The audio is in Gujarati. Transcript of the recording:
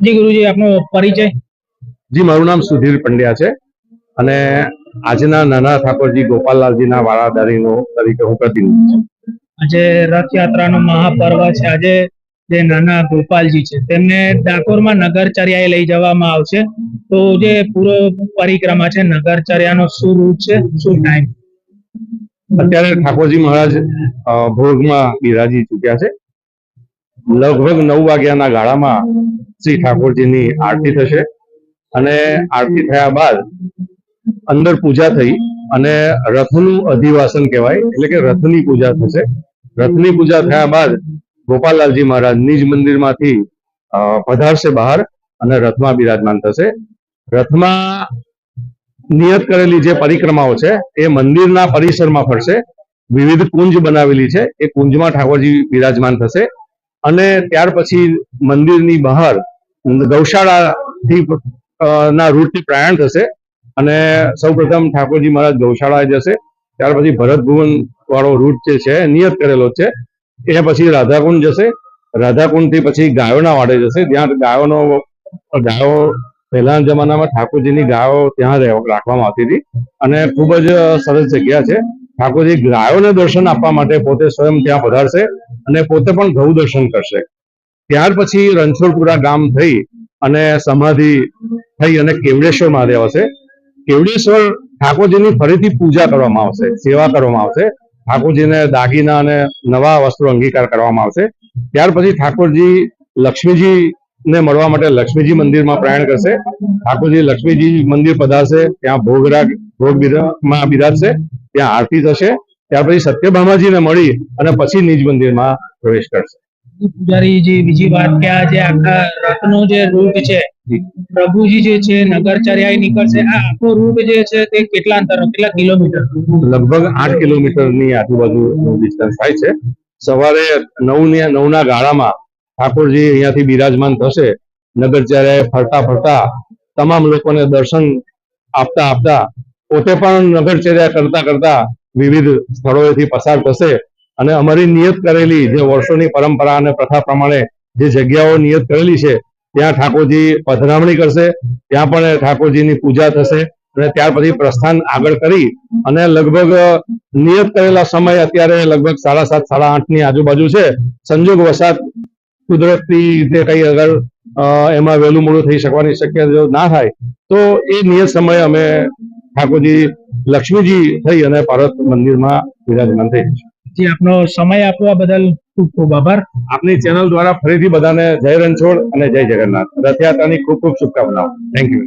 જી ગુરુજી આપનો પરિચય? જી મારું નામ સુધીર પંડ્યા છે અને આજના નાના ઠાકોરજી ગોપાલલાલજીના વારાદારીનો તરીકે હું પ્રતિનિધિ છું. આજે રથયાત્રાનો મહાપર્વ છે. આજે જે નાના ગોપાલજી છે તેમને ડાકોરમાં નગરચર્યાએ લઈ જવામાં આવશે. તો જે પૂરો પરિક્રમા છે નગરચર્યાનો શું રૂટ છે શું ટાઈમ અત્યારે ઠાકોરજી મહારાજ ભોગમાં બિરાજી ચૂક્યા છે. લગભગ નવ વાગ્યાના ગાળામાં શ્રી ઠાકોરજીની આરતી થશે અને આરતી થયા બાદ અંદર પૂજા થઈ અને રથનું અધિવાસન કહેવાય, એટલે કે રથની પૂજા થશે. રથની પૂજા થયા બાદ ગોપાલલાલજી મહારાજ નિજ મંદિરમાંથી પધારશે બહાર અને રથમાં બિરાજમાન થશે. રથમાં નિયત કરેલી જે પરિક્રમાઓ છે, એ મંદિરના પરિસરમાં ફરશે. વિવિધ કુંજ બનાવેલી છે, એ કુંજમાં ઠાકોરજી બિરાજમાન થશે. અને ત્યાર પછી મંદિરની બહાર ગૌશાળાથી ના રૂટથી પ્રયાણ થશે અને સૌપ્રથમ ઠાકોરજી મહારાજ ગૌશાળાએ જશે. ત્યાર પછી ભરત ભુવન વાળો રૂટ જે છે, નિયત કરેલો છે, એ પછી રાધાકુંડ જશે. રાધાકુંડથી પછી ગાયોના વાડે જશે. જ્યાં ગાયોનો, ગાયો પહેલાના જમાનામાં ઠાકોરજીની ગાયો ત્યાં રાખવામાં આવતી હતી. અને ખૂબ જ સરસ જગ્યા છે. ઠાકોરજી ગાયોને દર્શન આપવા માટે પોતે સ્વયં ત્યાં પધારશે અને પોતે પણ ગૌ દર્શન કરશે. ત્યાર પછી રણછોડપુરા ગામ થઈ અને સમાધિ થઈ અને કેવડેશ્વર મહાદેવ હશે. કેવડેશ્વર ઠાકોરજીની ફરીથી પૂજા કરવામાં આવશે, સેવા કરવામાં આવશે. ઠાકોરજીને દાગીના અને નવા વસ્ત્રો અંગીકાર કરવામાં આવશે. ત્યાર પછી ઠાકોરજી લક્ષ્મીજી ને મળવા માટે લક્ષ્મીજી મંદિરમાં પ્રયાણ કરશે. ઠાકોરજી લક્ષ્મીજી મંદિર પધારશે. ત્યાં ભોગરાગ ભોગમાં બિરાજશે. ત્યાં આરતી થશે. ત્યાર પછી સત્યભામાજીને મળી અને પછી નિજ મંદિરમાં પ્રવેશ કરશે. પૂજારીજી બીજી વાત કે આ જે આખા રથનો જે રૂટ છે પ્રભુજી જે છે નગરચર્યાએ નીકળશે. આ આખો રૂટ જે છે તે કેટલા અંતર કેટલા કિલોમીટર? લગભગ આઠ કિલોમીટરની આજુબાજુ ડિસ્ટન્સ થાય છે. સવારે નવ ને નવના ગાળામાં ઠાકોરજી અહીંયાથી બિરાજમાન થશે. નગરચર્યાએ ફરતા ફરતા તમામ લોકોને દર્શન આપતા આપતા પોતે પણ નગરચર્યા કરતા કરતા વિવિધ સ્થળોએથી પસાર થશે. અને અમારી નિયત કરેલી જે વર્ષોની પરંપરા અને પ્રથા પ્રમાણે જે જગ્યાઓ નિયત કરેલી છે, ત્યાં ઠાકોરજી પધરામણી કરશે, ત્યાં પણ ઠાકોરજીની પૂજા થશે અને ત્યાર પછી પ્રસ્થાન આગળ કરી અને લગભગ નિયત કરેલા સમય અત્યારે લગભગ સાડા સાત, સાડા આઠની આજુબાજુ છે. સંજોગ વસાત કુદરતી રીતે કઈ અગર એમાં વહેલું મોડું થઈ શકવાની શક્યતા જો ના થાય તો એ નિયત સમયે અમે ઠાકોરજી લક્ષ્મીજી થઈ અને પાર્વત મંદિરમાં વિરાજમાન થઈ જે આપનો સમય આપવા બદલ ખૂબ ખૂબ આભાર. આપની ચેનલ દ્વારા ફરીથી બધાને જય રણછોડ અને જય જગન્નાથ. રથયાત્રાની ખૂબ ખૂબ શુભકામનાઓ. Thank you